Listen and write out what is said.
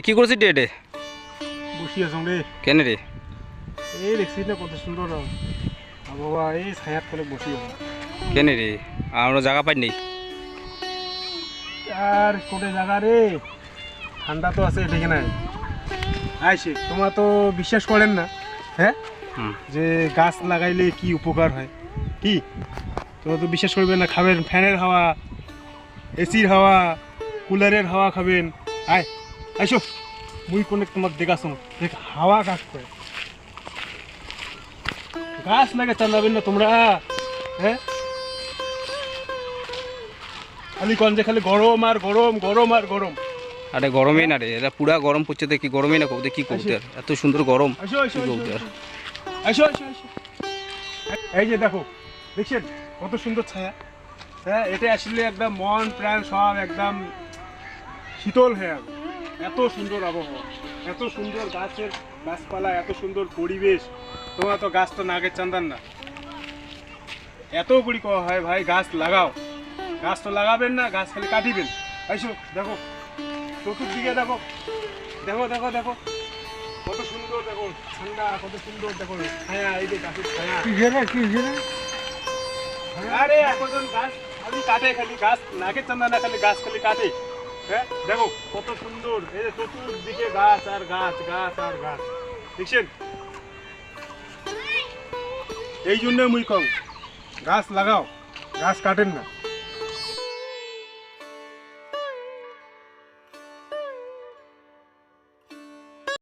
কি করছিস রে এটে বসি আছো রে কেন রে? এই দেখছিস না কত সুন্দর। আবহাওয়া এই ছায়াত ফলে বসি আছো। কেন রে? আমরা জায়গা পাই নেই আর কোটে জায়গা রে? ঠান্ডা তো আছে ঠিক না আইসে তোমরা তো বিশ্বাস করেন না হ্যাঁ? যে গাছ লাগাইলে কি উপকার হয়? কি? তোমরা তো বিশ্বাস করবে না খাবেন ফ্যানের হাওয়া এসির হাওয়া কুলারের হাওয়া খাবেন। আয়। আইসো মুই কোনে তোমার দেখাছো দেখ হাওয়া কাজ করে গাছ লাগে চালাবেন না তোমরা হ্যাঁ খালি কন যে খালি গরম আর গরম গরম আর গরম। আরে গরমই না রে এটা পুরা গরম পড়ছে দেখি গরমই না কবতে কি করতে আর এত সুন্দর গরম আসো আসো আসো, করতে আর আসো আসো আসো এই যে দেখো দেখছেন? কত সুন্দর ছায়া। হ্যাঁ এটা আসলে একদম মন প্রাণ সব একদম শীতল হয়ে যাবে এত সুন্দর আবহাওয়া এত সুন্দর গাছের গাছপালা এত সুন্দর পরিবেশ। তোমরা তো গাছ তো নাগের চান্দান না। এত গুড়ি কওয়া হয় ভাই গাছ লাগাও। গাছ তো লাগাবেন না গাছ খালি কাটিবেন। আইসো দেখো চতুর্দিকে দেখো দেখো দেখো দেখো। কত সুন্দর দেখো ঠান্ডা কত সুন্দর দেখো ছায়া এই যে গাছের ছায়া। আরে এখন গাছ খালি কাটে খালি গাছ নাগের চান্দা না খালি গাছ খালি কাটে। হ্যাঁ দেখো কত সুন্দর। এই যে চতুর্দিকে গাছ আর গাছ গাছ আর গাছ। দেখছেন? এই জন্য মুই কম, গাছ লাগাও, গাছ কাটেন না।